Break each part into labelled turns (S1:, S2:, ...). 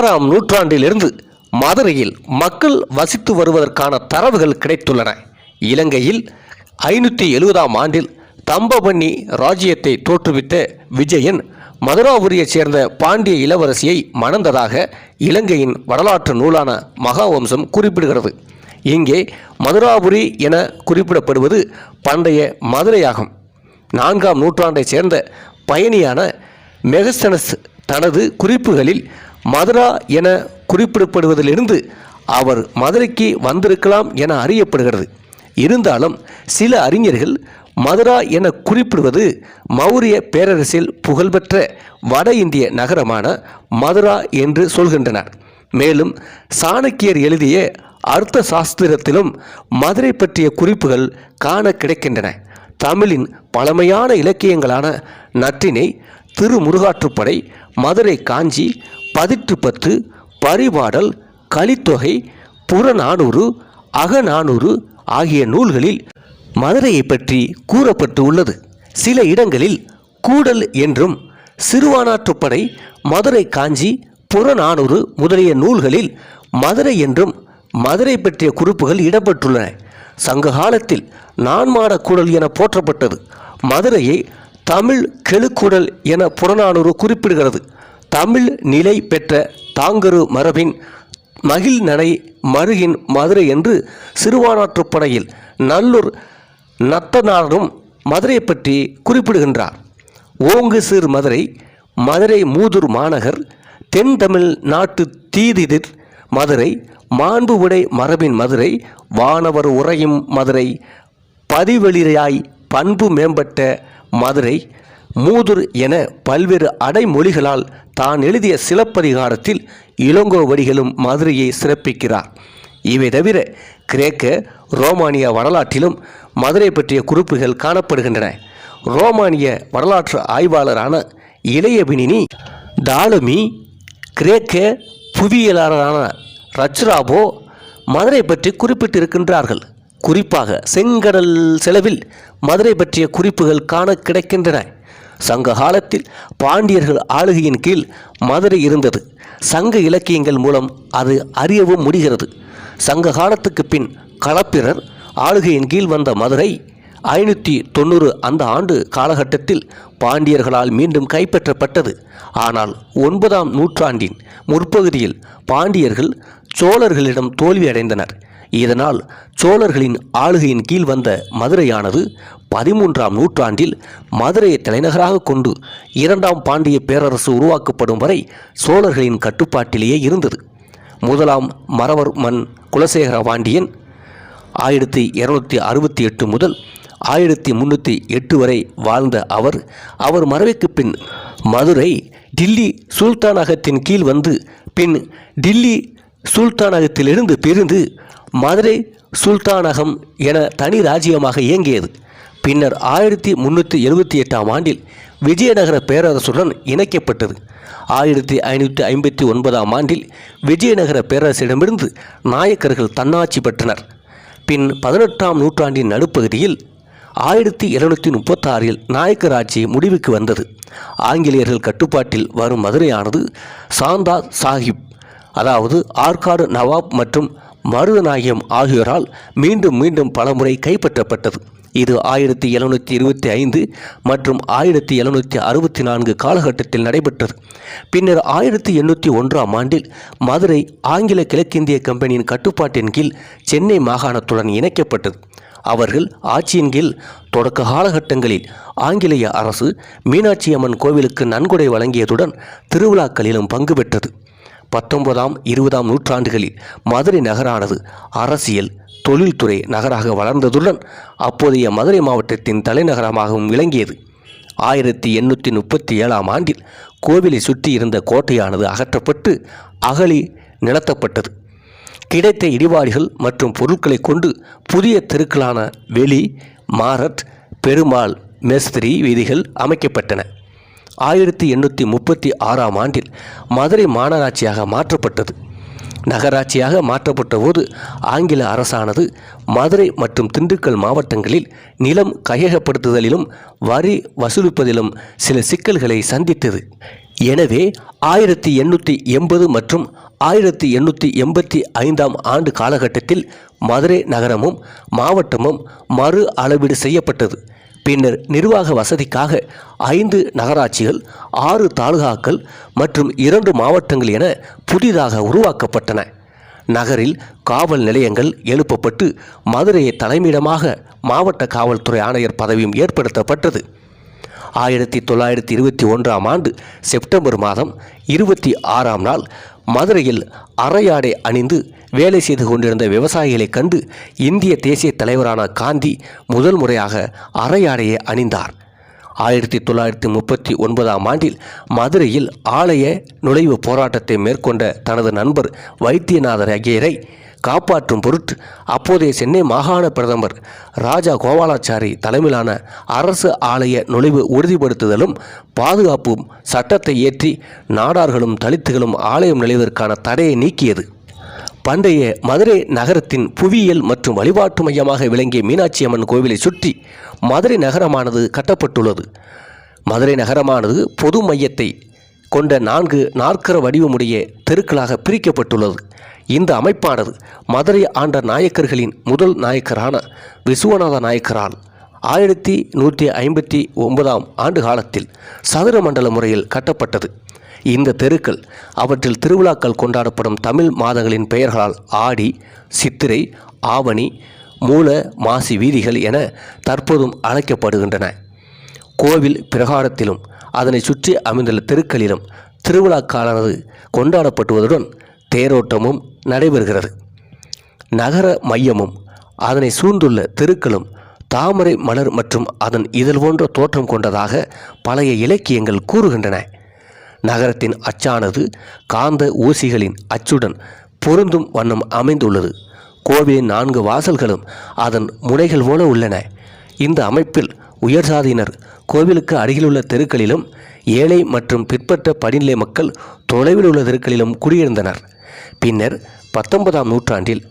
S1: ஆறாம் நூற்றாண்டிலிருந்து மதுரையில் மக்கள் வசித்து வருவதற்கான தரவுகள் கிடைத்துள்ளன. இலங்கையில் ஐநூற்றி எழுபதாம் ஆண்டில் தம்பபண்ணி ராஜ்யத்தை தோற்றுவித்த விஜயன் மதுராபுரியைச் சேர்ந்த பாண்டிய இளவரசியை மணந்ததாக இலங்கையின் வரலாற்று நூலான மகாவம்சம் குறிப்பிடுகிறது. இங்கே மதுராபுரி என குறிப்பிடப்படுவது பண்டைய மதுரையாகும். நான்காம் நூற்றாண்டைச் சேர்ந்த பயணியான மெகஸ்தனஸ் தனது குறிப்புகளில் மதுரா என குறிப்பிடப்படுவதிலிருந்து அவர் மதுரைக்கு வந்திருக்கலாம் என அறியப்படுகிறது. இருந்தாலும் சில அறிஞர்கள் மதுரா என குறிப்பிடுவது மௌரிய பேரரசில் புகழ்பெற்ற வட இந்திய நகரமான மதுரா என்று சொல்கின்றனர். மேலும் சாணக்கியர் எழுதிய அர்த்த சாஸ்திரத்திலும் மதுரை பற்றிய குறிப்புகள் காண கிடைக்கின்றன. தமிழின் பழமையான இலக்கியங்களான நற்றினை திருமுருகாற்றுப்படை மதுரை காஞ்சி பதிற்று பத்து பரிபாடல் கலித்தொகை புறநானூறு அகநானூறு ஆகிய நூல்களில் மதுரையை பற்றி கூறப்பட்டு உள்ளது. சில இடங்களில் கூடல் என்றும் சிறுவானாற்றுப்படை மதுரை காஞ்சி புறநானூறு முதலிய நூல்களில் மதுரை என்றும் மதுரை பற்றிய குறிப்புகள் இடம்பெற்றுள்ளன. சங்க காலத்தில் நான்மாட கூடல் என போற்றப்பட்டது. மதுரையை தமிழ் கெழுக்கூடல் என புறநானூறு குறிப்பிடுகிறது. தமிழ் நிலை பெற்ற தாங்கரு மரபின் மகிழ் நடை மருகின் மதுரை என்று சிறுவானாற்றுப்படையில் நல்லூர் நத்தனாரும் மதுரையை பற்றி குறிப்பிடுகின்றார். ஓங்கு சிறு மதுரை மதுரை மூதூர் மாநகர் தென் தமிழ் நாட்டு தீதிதிர் மதுரை மாண்பு உடை மரபின் மதுரை வானவர் உறையும் மதுரை பதிவெளியாய் பண்பு மேம்பட்ட மதுரை மூதுர் என பல்வேறு அடைமொழிகளால் தான் எழுதிய சிலப்பதிகாரத்தில் இளங்கோவடிகளும் மதுரையை சிறப்பிக்கிறார். இவை தவிர கிரேக்க ரோமானிய வரலாற்றிலும் மதுரை பற்றிய குறிப்புகள் காணப்படுகின்றன. ரோமானிய வரலாற்று ஆய்வாளரான இளையபினினி தாலுமி கிரேக்க புவியியலாளரான ரச்ராபோ மதுரை பற்றி குறிப்பிட்டிருக்கின்றார்கள். குறிப்பாக செங்கடல் செலவில் மதுரை பற்றிய குறிப்புகள் காண கிடைக்கின்றன. சங்க காலத்தில் பாண்டியர்கள் ஆளுகையின் கீழ் மதுரை இருந்தது. சங்க இலக்கியங்கள் மூலம் அது அறியவும் முடிகிறது. சங்க காலத்துக்கு பின் களப்பிரர் ஆளுகையின் கீழ் வந்த மதுரை ஐநூற்றி தொண்ணூறு அந்த ஆண்டு காலகட்டத்தில் பாண்டியர்களால் மீண்டும் கைப்பற்றப்பட்டது. ஆனால் ஒன்பதாம் நூற்றாண்டின் முற்பகுதியில் பாண்டியர்கள் சோழர்களிடம் தோல்வியடைந்தனர். இதனால் சோழர்களின் ஆளுகையின் கீழ் வந்த மதுரையானது பதிமூன்றாம் நூற்றாண்டில் மதுரையை தலைநகராக கொண்டு இரண்டாம் பாண்டிய பேரரசு உருவாக்கப்படும் வரை சோழர்களின் கட்டுப்பாட்டிலேயே இருந்தது. முதலாம் மறவர் மண் குலசேகர பாண்டியன் ஆயிரத்தி இரநூத்தி அறுபத்தி எட்டு முதல் ஆயிரத்தி முன்னூற்றி எட்டு வரை வாழ்ந்த அவர் அவர் மறைவுக்கு பின் மதுரை டில்லி சுல்தானகத்தின் கீழ் வந்து பின் டில்லி சுல்தானகத்திலிருந்து பிரிந்து மதுரை சுல்தானகம் என தனி ராஜ்யமாக இயங்கியது. பின்னர் ஆயிரத்தி முன்னூற்றி எழுபத்தி எட்டாம் ஆண்டில் விஜயநகர பேரரசுடன் இணைக்கப்பட்டது. ஆயிரத்தி ஐநூற்றி ஐம்பத்தி ஒன்பதாம் ஆண்டில் விஜயநகர பேரரசிடமிருந்து நாயக்கர்கள் தன்னாட்சி பெற்றனர். பின் பதினெட்டாம் நூற்றாண்டின் நடுப்பகுதியில் ஆயிரத்தி இருநூற்றி முப்பத்தாறில் நாயக்கர் ஆட்சி முடிவுக்கு வந்தது. ஆங்கிலேயர்கள் கட்டுப்பாட்டில் வரும் மதுரையானது சாந்தா சாஹிப் அதாவது ஆற்காடு நவாப் மற்றும் மருதநாயகம் ஆகியோரால் மீண்டும் மீண்டும் பலமுறை கைப்பற்றப்பட்டது. இது ஆயிரத்தி எழுநூற்றி இருபத்தி ஐந்து மற்றும் ஆயிரத்தி எழுநூற்றி அறுபத்தி நான்கு காலகட்டத்தில் நடைபெற்றது. பின்னர் ஆயிரத்தி எண்ணூற்றி ஒன்றாம் ஆண்டில் மதுரை ஆங்கில கிழக்கிந்திய கம்பெனியின் கட்டுப்பாட்டின் கீழ் சென்னை மாகாணத்துடன் இணைக்கப்பட்டது. அவர்கள் ஆட்சியின் கீழ் தொடக்க காலகட்டங்களில் ஆங்கிலேய அரசு மீனாட்சி அம்மன் கோவிலுக்கு நன்கொடை வழங்கியதுடன் திருவிழாக்களிலும் பங்கு பெற்றது. பத்தொன்பதாம் இருபதாம் நூற்றாண்டுகளில் மதுரை நகரானது அரசியல் தொழில்துறை நகராக வளர்ந்ததுடன் அப்போதைய மதுரை மாவட்டத்தின் தலைநகரமாகவும் விளங்கியது. ஆயிரத்தி எண்ணூற்றி முப்பத்தி ஏழாம் ஆண்டில் கோவிலை சுற்றி இருந்த கோட்டையானது அகற்றப்பட்டு அகழி நிலத்தப்பட்டது. கிடைத்த இடிபாடுகள் மற்றும் பொருட்களை கொண்டு புதிய தெருக்களான வெளி மாரட் பெருமாள் மேஸ்திரி வீதிகள் அமைக்கப்பட்டன. ஆயிரத்தி எண்ணூற்றி முப்பத்தி ஆறாம் ஆண்டில் மதுரை மாநகராட்சியாக மாற்றப்பட்டது. நகராட்சியாக மாற்றப்பட்ட போது ஆங்கில அரசானது மதுரை மற்றும் திண்டுக்கல் மாவட்டங்களில் நிலம் கையகப்படுத்துதலிலும் வரி வசூலிப்பதிலும் சில சிக்கல்களை சந்தித்தது. எனவே ஆயிரத்தி எண்ணூற்றி எண்பது மற்றும் ஆயிரத்தி எண்ணூற்றி எண்பத்தி ஐந்தாம் ஆண்டு காலகட்டத்தில் மதுரை நகரமும் மாவட்டமும் மறு அளவீடு செய்யப்பட்டது. பின்னர் நிர்வாக வசதிக்காக ஐந்து நகராட்சிகள் ஆறு தாலுகாக்கள் மற்றும் இரண்டு மாவட்டங்கள் என புதிதாக உருவாக்கப்பட்டன. நகரில் காவல் நிலையங்கள் எழுப்பப்பட்டு மதுரையை தலைமையிடமாக மாவட்ட காவல்துறை ஆணையர் பதவியும் ஏற்படுத்தப்பட்டது. ஆயிரத்தி தொள்ளாயிரத்தி இருபத்தி ஒன்றாம் ஆண்டு செப்டம்பர் மாதம் இருபத்தி ஆறாம் நாள் மதுரையில் அரையாடை அணிந்து வேலை செய்து கொண்டிருந்த விவசாயிகளைக் கண்டு இந்திய தேசிய தலைவரான காந்தி முதல் முறையாக அரையாடையை அணிந்தார். ஆயிரத்தி தொள்ளாயிரத்தி முப்பத்தி ஒன்பதாம் ஆண்டில் மதுரையில் ஆலய நுழைவு போராட்டத்தை மேற்கொண்ட தனது நண்பர் வைத்தியநாதர் ஐயரை காப்பாற்றும் பொருட்டு அப்போதைய சென்னை மாகாண பிரதமர் ராஜா கோபாலாச்சாரி தலைமையிலான அரசு ஆலய நுழைவு உறுதிப்படுத்துதலும் பாதுகாப்பும் சட்டத்தை ஏற்றி நாடார்களும் தலித்துகளும் ஆலயம் நுழைவதற்கான தடையை நீக்கியது. பண்டைய மதுரை நகரத்தின் புவியியல் மற்றும் வழிபாட்டு மையமாக விளங்கிய மீனாட்சி அம்மன் கோவிலை சுற்றி மதுரை நகரமானது கட்டப்பட்டுள்ளது. மதுரை நகரமானது பொது மையத்தை கொண்ட நான்கு நாற்கர வடிவமுடைய தெருக்களாக பிரிக்கப்பட்டுள்ளது. இந்த அமைப்பானது மதுரை ஆண்ட நாயக்கர்களின் முதல் நாயக்கரான விசுவநாத நாயக்கரால் ஆயிரத்தி நூற்றி ஐம்பத்தி ஒன்பதாம் ஆண்டு காலத்தில் சதுர மண்டல முறையில் கட்டப்பட்டது. இந்த தெருக்கள் அவற்றில் திருவிழாக்கள் கொண்டாடப்படும் தமிழ் மாதங்களின் பெயர்களால் ஆடி சித்திரை ஆவணி மூல மாசி வீதிகள் என தற்போதும் அழைக்கப்படுகின்றன. கோவில் பிரகாரத்திலும் அதனை சுற்றி அமைந்துள்ள தெருக்களிலும் திருவிழாக்காலானது கொண்டாடப்படுவதுடன் தேரோட்டமும் நடைபெறுகிறது. நகர மையமும் அதனை சூழ்ந்துள்ள தெருக்களும் தாமரை மலர் மற்றும் அதன் இதழ் போன்ற தோற்றம் கொண்டதாக பழைய இலக்கியங்கள் கூறுகின்றன. நகரத்தின் அச்சானது காந்த ஊசிகளின் அச்சுடன் பொருந்தும் வண்ணம் அமைந்துள்ளது. கோவிலின் நான்கு வாசல்களும் அதன் முனைகள் போல உள்ளன. இந்த அமைப்பில் உயர் சாதியினர் கோவிலுக்கு அருகிலுள்ள தெருக்களிலும் ஏழை மற்றும் பிற்பட்ட படிநிலை மக்கள் தொலைவில் உள்ள தெருக்களிலும் குடியிருந்தனர் பின்னர் பத்தொன்பதாம் நூற்றாண்டில்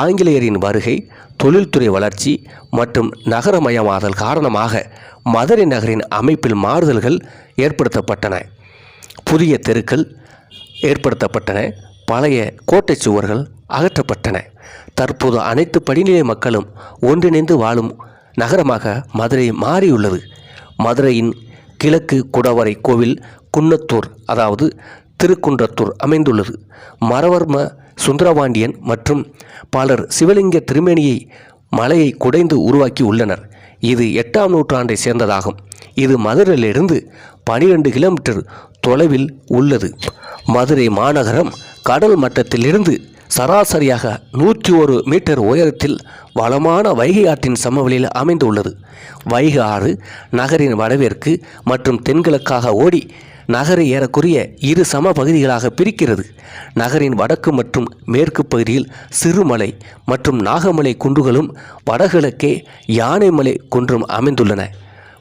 S1: ஆங்கிலேயரின் வருகை தொழில்துறை வளர்ச்சி மற்றும் நகரமயமாதல் காரணமாக மதுரை நகரின் அமைப்பில் மாறுதல்கள் ஏற்படுத்தப்பட்டன. புதிய தெருக்கள் ஏற்படுத்தப்பட்டன. பழைய கோட்டை சுவர்கள் அகற்றப்பட்டன. தற்போது அனைத்து படிநிலை மக்களும் ஒன்றிணைந்து வாழும் நகரமாக மதுரை மாறியுள்ளது. மதுரையின் கிழக்கு குடவரை கோவில் குன்னத்தூர் அதாவது திருக்குன்றத்தூர் அமைந்துள்ளது. மரவர்ம சுந்தரபாண்டியன் மற்றும் பலர் சிவலிங்க திருமேனியை மலையை குடைந்து உருவாக்கி உள்ளனர். இது எட்டாம் நூற்றாண்டை சேர்ந்ததாகும். இது மதுரையிலிருந்து பனிரெண்டு கிலோமீட்டர் தொலைவில் உள்ளது. மதுரை மாநகரம் கடல் மட்டத்திலிருந்து சராசரியாக நூற்றி ஒரு மீட்டர் உயரத்தில் வளமான வைகை ஆற்றின் சமவெளியில் அமைந்துள்ளது. வைகை ஆறு நகரின் வடவேற்கு மற்றும் தென்கிழக்காக ஓடி நகரை ஏறக்குறைய இரு சம பகுதிகளாக பிரிக்கிறது. நகரின் வடக்கு மற்றும் மேற்கு பகுதியில் சிறுமலை மற்றும் நாகமலை குன்றுகளும் வடகிழக்கே யானைமலை குன்றும் அமைந்துள்ளன.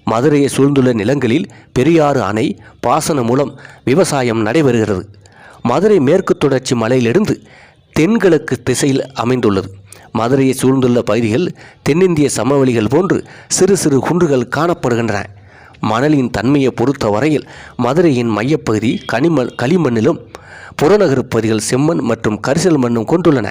S1: மதுரையை சூழ்ந்துள்ள நிலங்களில் பெரியாறு அணை பாசனம் மூலம் விவசாயம் நடைபெறுகிறது. மதுரை மேற்கு தொடர்ச்சி மலையிலிருந்து தென்கிழக்கு திசையில் அமைந்துள்ளது. மதுரையை சூழ்ந்துள்ள பகுதிகள் தென்னிந்திய சமவெளிகள் போன்று சிறு சிறு குன்றுகள் காணப்படுகின்றன. மணலின் தன்மையை பொறுத்த வரையில் மதுரையின் மையப்பகுதி கனிம களிமண்ணிலும் புறநகர் பகுதிகள் செம்மண் மற்றும் கரிசல் மண்ணும் கொண்டுள்ளன.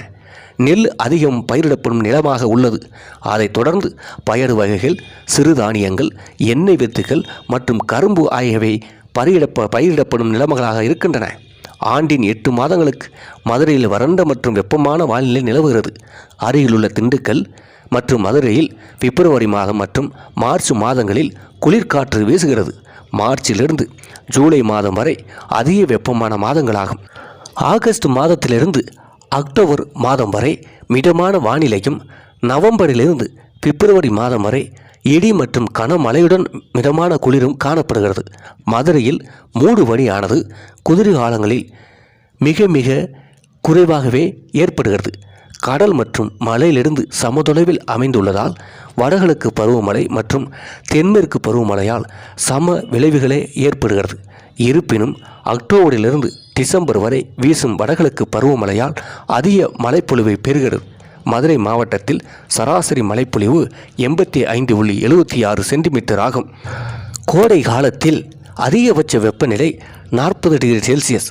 S1: நெல் அதிகம் பயிரிடப்படும் நிலமாக உள்ளது. அதைத் தொடர்ந்து பயறு வகைகள் சிறுதானியங்கள் எண்ணெய் வித்துகள் மற்றும் கரும்பு ஆகியவை பயிரிடப்ப பயிரிடப்படும் நிலமங்களாக இருக்கின்றன. ஆண்டின் எட்டு மாதங்களுக்கு மதுரையில் வறண்ட மற்றும் வெப்பமான வானிலை நிலவுகிறது. அருகிலுள்ள திண்டுக்கல் மற்றும் மதுரையில் பிப்ரவரி மாதம் மற்றும் மார்ச் மாதங்களில் குளிர்காற்று வீசுகிறது. மார்ச்சிலிருந்து ஜூலை மாதம் வரை அதிக வெப்பமான மாதங்களாகும். ஆகஸ்ட் மாதத்திலிருந்து அக்டோபர் மாதம் வரை மிதமான வானிலையும் நவம்பரிலிருந்து பிப்ரவரி மாதம் வரை இடி மற்றும் கனமழையுடன் மிதமான குளிரும் காணப்படுகிறது. மதுரையில் மூடு பனியானது குதிரை காலங்களில் மிக மிக குறைவாகவே ஏற்படுகிறது. கடல் மற்றும் மலையிலிருந்து சமதொலைவில் அமைந்துள்ளதால் வடகிழக்கு பருவமழை மற்றும் தென்மேற்கு பருவமழையால் சம விளைவுகளே ஏற்படுகிறது. இருப்பினும் அக்டோபரிலிருந்து டிசம்பர் வரை வீசும் வடகிழக்கு பருவமழையால் அதிக மழைப்பொழிவை பெறுகிறது. மதுரை மாவட்டத்தில் சராசரி மழைப்பொழிவு எண்பத்தி ஐந்து புள்ளி எழுபத்தி ஆறு சென்டிமீட்டர் ஆகும். கோடை காலத்தில் அதிகபட்ச வெப்பநிலை நாற்பது டிகிரி செல்சியஸ்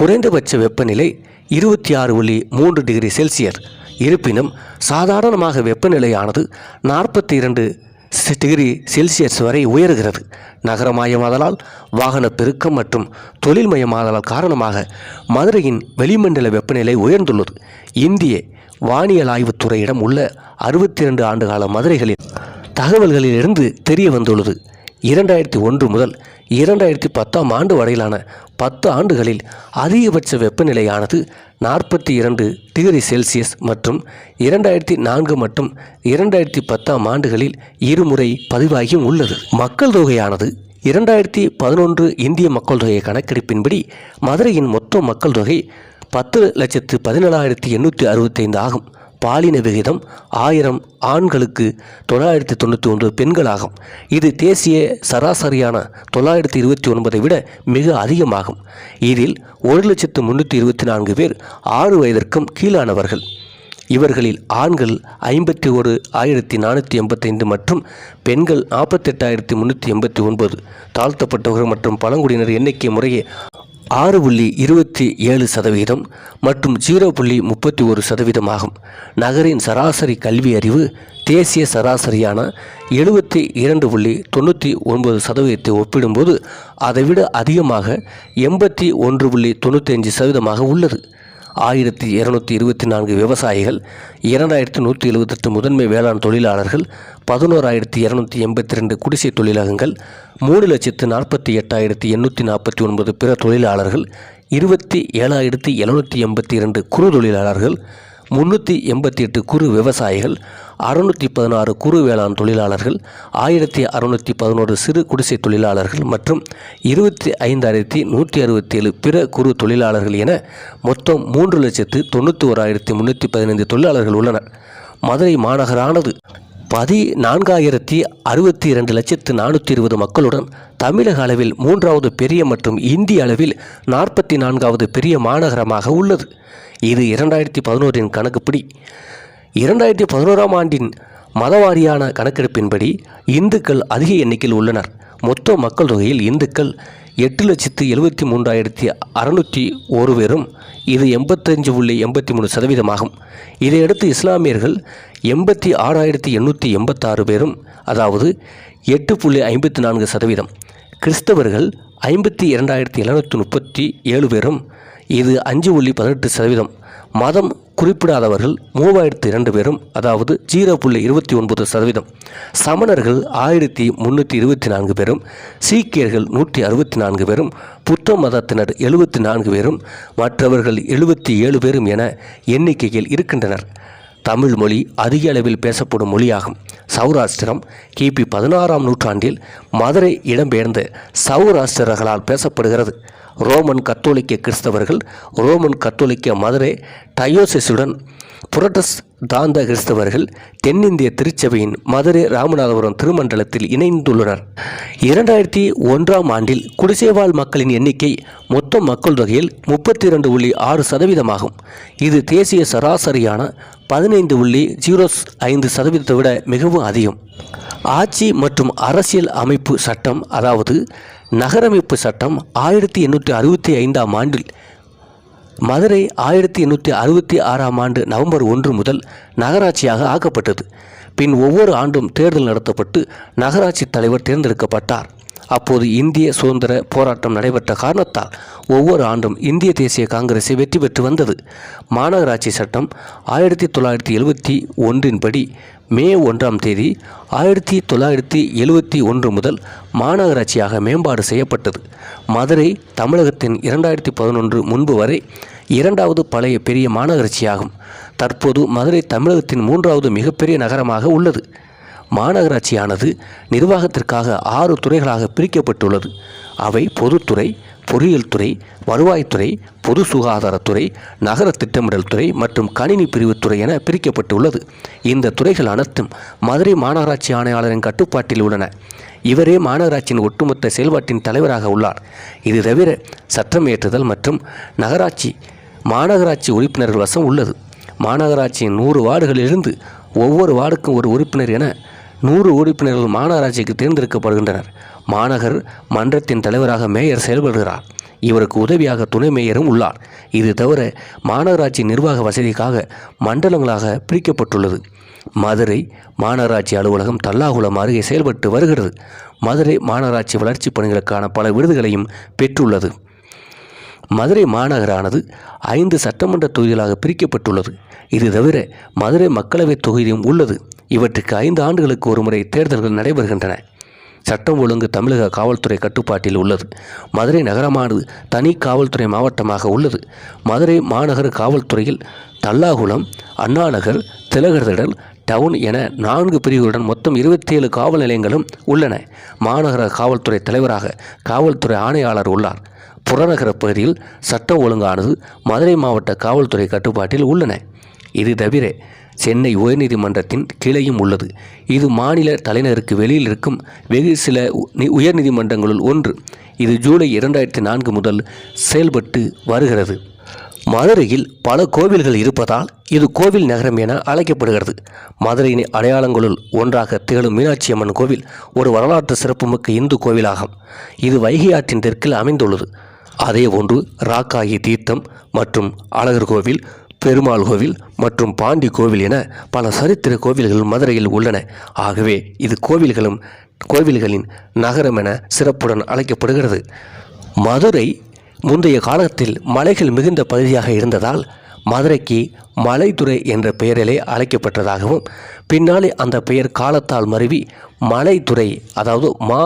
S1: குறைந்தபட்ச வெப்பநிலை இருபத்தி ஆறு புள்ளி மூன்று டிகிரி செல்சியஸ். இருப்பினும் சாதாரணமாக வெப்பநிலையானது நாற்பத்தி இரண்டு டிகிரி செல்சியஸ் வரை உயர்கிறது. நகரமயமாதலால் வாகன பெருக்கம் மற்றும் தொழில்மயமாதலால் காரணமாக மதுரையின் வெளிமண்டல வெப்பநிலை உயர்ந்துள்ளது. இந்திய வானியல் ஆய்வுத்துறையிடம் உள்ள அறுபத்தி இரண்டு ஆண்டுகால மதுரைகளின் தகவல்களிலிருந்து தெரிய வந்துள்ளது இரண்டாயிரத்தி ஒன்று முதல் இரண்டாயிரத்தி பத்தாம் ஆண்டு வரையிலான பத்து ஆண்டுகளில் அதிகபட்ச வெப்பநிலையானது நாற்பத்தி இரண்டு டிகிரி செல்சியஸ் மற்றும் இரண்டாயிரத்தி நான்கு மற்றும் இரண்டாயிரத்தி பத்தாம் ஆண்டுகளில் இருமுறை பதிவாகியும் உள்ளது. மக்கள் தொகையானது இரண்டாயிரத்தி பதினொன்று இந்திய மக்கள் தொகை கணக்கெடுப்பின்படி மதுரையின் மொத்த மக்கள் தொகை பத்து லட்சத்து பதினேழாயிரத்தி எண்ணூற்றி அறுபத்தைந்து ஆகும். பாலின விகிதம் ஆயிரம் ஆண்களுக்கு தொள்ளாயிரத்தி தொண்ணூற்றி ஒன்பது பெண்களாகும். இது தேசிய சராசரியான தொள்ளாயிரத்தி இருபத்தி ஒன்பதை விட மிக அதிகமாகும். இதில் ஒரு லட்சத்து முன்னூற்றி இருபத்தி நான்கு பேர் ஆறு வயதிற்கும் கீழானவர்கள். இவர்களில் ஆண்கள் ஐம்பத்தி ஒரு ஆயிரத்தி நானூற்றி எண்பத்தைந்து மற்றும் பெண்கள் நாற்பத்தெட்டாயிரத்தி முந்நூற்றி எண்பத்தி ஒன்பது. தாழ்த்தப்பட்டவர்கள் மற்றும் பழங்குடியினர் எண்ணிக்கை முறையே ஆறு புள்ளி இருபத்தி ஏழு சதவீதம் மற்றும் ஜீரோ புள்ளி முப்பத்தி ஒரு சதவீதம் ஆகும் நகரின் சராசரி கல்வி அறிவு தேசிய சராசரியான எழுபத்தி இரண்டு புள்ளி தொண்ணூற்றி ஒன்பது சதவீதத்தை ஒப்பிடும்போது அதைவிட அதிகமாக எண்பத்தி ஒன்று புள்ளி தொண்ணூற்றி அஞ்சு சதவீதமாக உள்ளது. ஆயிரத்தி இருநூத்தி இருபத்தி நான்கு விவசாயிகள் இரண்டாயிரத்தி நூற்றி எழுபத்தெட்டு முதன்மை வேளாண் தொழிலாளர்கள் பதினோராயிரத்தி இரநூத்தி எண்பத்தி ரெண்டு குடிசை தொழிலகங்கள் மூணு லட்சத்து நாற்பத்தி எட்டாயிரத்தி எண்ணூற்றி நாற்பத்தி ஒன்பது பிற தொழிலாளர்கள் இருபத்தி ஏழாயிரத்தி எழுநூற்றி எண்பத்தி இரண்டு குறு தொழிலாளர்கள் முன்னூற்றி எண்பத்தி எட்டு குறு விவசாயிகள் அறுநூற்றி பதினாறு குறு வேளாண் தொழிலாளர்கள் ஆயிரத்தி அறுநூற்றி பதினோரு சிறு குடிசை தொழிலாளர்கள் மற்றும் இருபத்தி ஐந்தாயிரத்தி நூற்றி அறுபத்தி ஏழு பிற குறு தொழிலாளர்கள் என மொத்தம் மூன்று லட்சத்து தொண்ணூற்றி ஓராயிரத்தி முன்னூற்றி பதினைந்து தொழிலாளர்கள் உள்ளனர். மதுரை மாநகரானது பதி நான்காயிரத்தி அறுபத்தி இரண்டு லட்சத்து நானூற்றி இருபது மக்களுடன் தமிழக அளவில் மூன்றாவது பெரிய மற்றும் இந்திய அளவில் நாற்பத்தி நான்காவது பெரிய மாநகரமாக உள்ளது. இது இரண்டாயிரத்தி பதினோரின் கணக்குப்படி. இரண்டாயிரத்தி பதினோராம் ஆண்டின் மதவாரியான கணக்கெடுப்பின்படி இந்துக்கள் அதிக எண்ணிக்கையில் உள்ளனர். மொத்த மக்கள் தொகையில் இந்துக்கள் எட்டு லட்சத்து எழுபத்தி மூன்றாயிரத்தி அறுநூற்றி ஒரு பேரும் இது எண்பத்தஞ்சு புள்ளி எண்பத்தி மூணு சதவீதமாகும். இதையடுத்து இஸ்லாமியர்கள் எண்பத்தி ஆறாயிரத்தி எண்ணூற்றி எண்பத்தாறு பேரும் அதாவது எட்டு புள்ளி ஐம்பத்தி நான்கு சதவீதம். கிறிஸ்தவர்கள் ஐம்பத்தி இரண்டாயிரத்தி எழுநூற்றி முப்பத்தி ஏழு பேரும் இது அஞ்சு புள்ளி பதினெட்டு சதவீதம். மதம் குறிப்பிடாதவர்கள் மூவாயிரத்து இரண்டு பேரும் அதாவது ஜீரோ புள்ளி இருபத்தி ஒன்பது சதவீதம். சமணர்கள் ஆயிரத்தி முந்நூற்றி இருபத்தி நான்கு பேரும் சீக்கியர்கள் நூற்றி அறுபத்தி நான்கு பேரும் புத்த மதத்தினர் எழுபத்தி நான்கு பேரும் மற்றவர்கள் எழுபத்தி ஏழு பேரும் என எண்ணிக்கையில் இருக்கின்றனர். தமிழ் மொழி அதிக அளவில் பேசப்படும் மொழியாகும். சௌராஷ்டிரம் கிபி பதினாறாம் நூற்றாண்டில் மதுரை இடம்பெயர்ந்த சௌராஷ்டிரர்களால் பேசப்படுகிறது. ரோமன் கத்தோலிக்க கிறிஸ்தவர்கள் ரோமன் கத்தோலிக்க மதுரை டயோசிஸுடன் புரட்டஸ் தாந்த கிறிஸ்தவர்கள் தென்னிந்திய திருச்சபையின் மதுரை ராமநாதபுரம் திருமண்டலத்தில் இணைந்துள்ளனர். இரண்டாயிரத்தி ஒன்றாம் ஆண்டில் குடிசைவாழ் மக்களின் எண்ணிக்கை மொத்த மக்கள் தொகையில் முப்பத்தி இரண்டு புள்ளி ஆறு சதவீதமாகும். இது தேசிய சராசரியான பதினைந்து புள்ளி ஜீரோ ஐந்து சதவீதத்தை விட மிகவும் அதிகம். ஆட்சி மற்றும் அரசியல் அமைப்பு சட்டம் அதாவது நகரமைப்பு சட்டம் ஆயிரத்தி எண்ணூற்றி அறுபத்தி ஐந்தாம் ஆண்டில் மதுரை ஆயிரத்தி எண்ணூற்றி அறுபத்தி ஆறாம் ஆண்டு நவம்பர் ஒன்று முதல் நகராட்சியாக ஆக்கப்பட்டது. பின் ஒவ்வொரு ஆண்டும் தேர்தல் நடத்தப்பட்டு நகராட்சி தலைவர் தேர்ந்தெடுக்கப்பட்டார். அப்போது இந்திய சுதந்திர போராட்டம் நடைபெற்ற காரணத்தால் ஒவ்வொரு ஆண்டும் இந்திய தேசிய காங்கிரசை வெற்றி பெற்று வந்தது. மாநகராட்சி சட்டம் ஆயிரத்தி தொள்ளாயிரத்தி எழுபத்தி ஒன்றின்படி மே ஒன்றாம் தேதி ஆயிரத்தி தொள்ளாயிரத்தி எழுபத்தி ஒன்று முதல் மாநகராட்சியாக மேம்பாடு செய்யப்பட்டது. மதுரை தமிழகத்தின் இரண்டாயிரத்தி பதினொன்று முன்பு வரை இரண்டாவது பழைய பெரிய மாநகராட்சியாகும். தற்போது மதுரை தமிழகத்தின் மூன்றாவது மிகப்பெரிய நகரமாக உள்ளது. மாநகராட்சியானது நிர்வாகத்திற்காக ஆறு துறைகளாக பிரிக்கப்பட்டுள்ளது. அவை பொதுத்துறை பொறியியல் துறை வருவாய்த்துறை பொது சுகாதாரத்துறை நகர திட்டமிடல் துறை மற்றும் கணினி பிரிவுத்துறை என பிரிக்கப்பட்டுள்ளது. இந்த துறைகள் அனைத்தும் மதுரை மாநகராட்சி ஆணையாளரின் கட்டுப்பாட்டில் உள்ளன. இவரே மாநகராட்சியின் ஒட்டுமொத்த செயல்பாட்டின் தலைவராக உள்ளார். இது தவிர சட்டம் ஏற்றுதல் மற்றும் நகராட்சி மாநகராட்சி உறுப்பினர்கள் வசம் உள்ளது. மாநகராட்சியின் நூறு வார்டுகளிலிருந்து ஒவ்வொரு வார்டுக்கும் ஒரு உறுப்பினர் என நூறு உறுப்பினர்கள் மாநகராட்சிக்கு தேர்ந்தெடுக்கப்படுகின்றனர். மாநகர் மன்றத்தின் தலைவராக மேயர் செயல்படுகிறார். இவருக்கு உதவியாக துணை மேயரும் உள்ளார். இது தவிர மாநகராட்சி நிர்வாக வசதிக்காக மண்டலங்களாக பிரிக்கப்பட்டுள்ளது. மதுரை மாநகராட்சி அலுவலகம் தல்லாகுளம் அருகே செயல்பட்டு வருகிறது. மதுரை மாநகராட்சி வளர்ச்சிப் பணிகளுக்கான பல விருதுகளையும் பெற்றுள்ளது. மதுரை மாநகரானது ஐந்து சட்டமன்ற தொகுதிகளாக பிரிக்கப்பட்டுள்ளது. இது தவிர மதுரை மக்களவைத் தொகுதியும் உள்ளது. இவற்றுக்கு ஐந்து ஆண்டுகளுக்கு ஒருமுறை தேர்தல்கள் நடைபெறுகின்றன. சட்டம் ஒழுங்கு தமிழக காவல்துறை கட்டுப்பாட்டில் உள்ளது. மதுரை நகரமானது தனி காவல்துறை மாவட்டமாக உள்ளது. மதுரை மாநகர காவல்துறையில் தல்லாகுளம் அண்ணாநகர் திலகர்திடல் டவுன் என நான்கு பிரிவுகளுடன் மொத்தம் இருபத்தி ஏழு காவல் நிலையங்களும் உள்ளன. மாநகர காவல்துறை தலைவராக காவல்துறை ஆணையாளர் உள்ளார். புறநகர பகுதியில் சட்டம் ஒழுங்கானது மதுரை மாவட்ட காவல்துறை கட்டுப்பாட்டில் உள்ளன. இது தவிர சென்னை உயர்நீதிமன்றத்தின் கிளையும் உள்ளது. இது மாநில தலைநகருக்கு வெளியில் இருக்கும் வெகு சில உயர்நீதிமன்றங்களுள் ஒன்று. இது ஜூலை இரண்டாயிரத்தி நான்கு முதல் செயல்பட்டு வருகிறது. மதுரையில் பல கோவில்கள் இருப்பதால் இது கோவில் நகரம் என அழைக்கப்படுகிறது. மதுரையின் அடையாளங்களுள் ஒன்றாக திகழும் மீனாட்சி அம்மன் கோவில் ஒரு வரலாற்று சிறப்புமிக்க இந்து கோவிலாகும். இது வைகை ஆற்றின் தெற்கில் அமைந்துள்ளது. அதே ஒன்று ராக்காயி தீர்த்தம் மற்றும் அழகர் கோவில் பெருமாள் கோவில் மற்றும் பாண்டி கோவில் என பல சரித்திர கோவில்கள் மதுரையில் உள்ளன. ஆகவே இது கோவில்களும் கோவில்களின் நகரம் என சிறப்புடன் அழைக்கப்படுகிறது. மதுரை முந்தைய காலத்தில் மலைகள் மிகுந்த பகுதியாக இருந்ததால் மதுரைக்கு மலைத்துறை என்ற பெயரிலே அழைக்கப்பட்டதாகவும் பின்னாலே அந்த பெயர் காலத்தால் மருவி மலைத்துறை அதாவது மா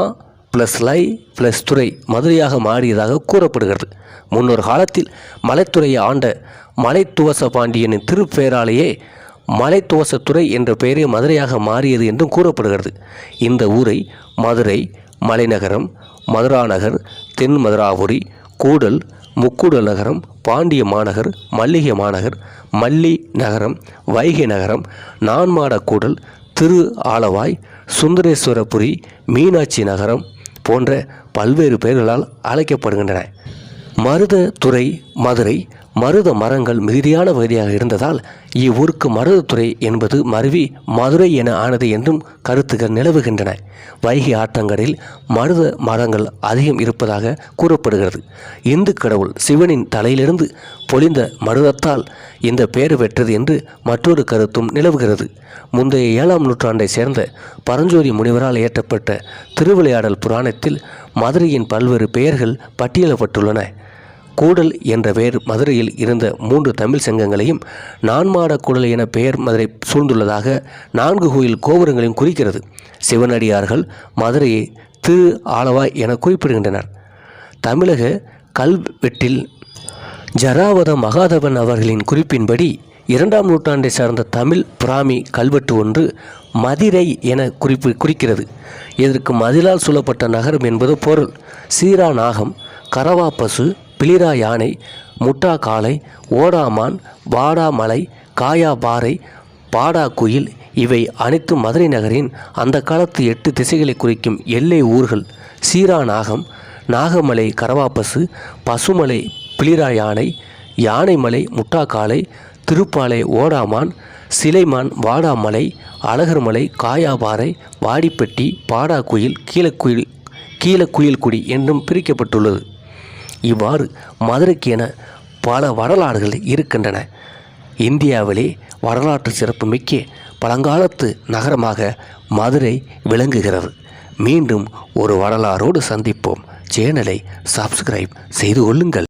S1: ப்ளஸ் லை ப்ளஸ் துறை மதுரையாக மாறியதாக கூறப்படுகிறது. முன்னொரு காலத்தில் மலைத்துறையை ஆண்ட மலைத்துவச பாண்டியனின் திருப்பெயராலேயே மலைத்துவசத்துறை என்ற பெயரே மதுரையாக மாறியது என்றும் கூறப்படுகிறது. இந்த ஊரை மதுரை மலைநகரம் மதுராநகர் தென் மதுராபுரி கூடல் முக்கூடல் நகரம் பாண்டிய மாநகர் மல்லிகை மாநகர் மல்லி நகரம் வைகை நகரம் நான்மாட கூடல் திரு ஆலவாய் சுந்தரேஸ்வரபுரி மீனாட்சி நகரம் போன்ற பல்வேறு பெயர்களால் அழைக்கப்படுகின்றன. மருத துறை மதுரை மருத மரங்கள் மிகுதியான பகுதியாக இருந்ததால் இவ்வூருக்கு மருதத்துறை என்பது மருவி மதுரை என ஆனது என்றும் கருத்துக்கள் நிலவுகின்றன. வைகை ஆற்றங்கரையில் மருத மரங்கள் அதிகம் இருப்பதாக கூறப்படுகிறது. இந்து கடவுள் சிவனின் தலையிலிருந்து பொழிந்த மருதத்தால் இந்த பெயர் பெற்றது என்று மற்றொரு கருத்தும் நிலவுகிறது. முந்தைய ஏழாம் நூற்றாண்டை சேர்ந்த பரஞ்சோதி முனிவரால் இயற்றப்பட்ட திருவிளையாடல் புராணத்தில் மதுரையின் பல்வேறு பெயர்கள் பட்டியலப்பட்டுள்ளன கூடல் என்ற பெயர் மதுரையில் இருந்த மூன்று தமிழ் சங்கங்களையும் நான்மாட கூடல் என பெயர் மதுரை சூழ்ந்துள்ளதாக நான்கு கோயில் கோபுரங்களையும் குறிக்கிறது. சிவனடியார்கள் மதுரையை திரு ஆலவாய் என குறிப்பிடுகின்றனர். தமிழக கல்வெட்டில் ஜராவத மகாதவன் அவர்களின் குறிப்பின்படி இரண்டாம் நூற்றாண்டை சார்ந்த தமிழ் பிராமி கல்வெட்டு ஒன்று மதிரை என குறிப்பு குறிக்கிறது. இதற்கு மதிலால் சூழப்பட்ட நகரம் என்பது பொருள். சீரா நாகம் கரவா பசு பிளிரா யானை முட்டா காளை ஓடாமான் வாடாமலை காயா பாறை பாடா குயில் இவை அனைத்து மதுரை நகரின் அந்த காலத்து எட்டு திசைகளை குறிக்கும் எல்லை ஊர்கள். சீரா நாகம் நாகமலை கரவாப்பசு பசுமலை பிளிரா யானை யானைமலை முட்டாக்காலை திருப்பாலை ஓடாமான் சிலைமான் வாடாமலை அழகர்மலை காயாபாறை வாடிப்பட்டி பாடாக்குயில் கீழக்குயில் கீழக்குயில்குடி என்றும் பிரிக்கப்பட்டுள்ளது. இவ்வாறு மதுரைக்கு என பல வரலாறுகள் இருக்கின்றன. இந்தியாவிலே வரலாற்று சிறப்புமிக்க பழங்காலத்து நகரமாக மதுரை விளங்குகிறது. மீண்டும் ஒரு வரலாறோடு சந்திப்போம். சேனலை சப்ஸ்கிரைப் செய்து கொள்ளுங்கள்.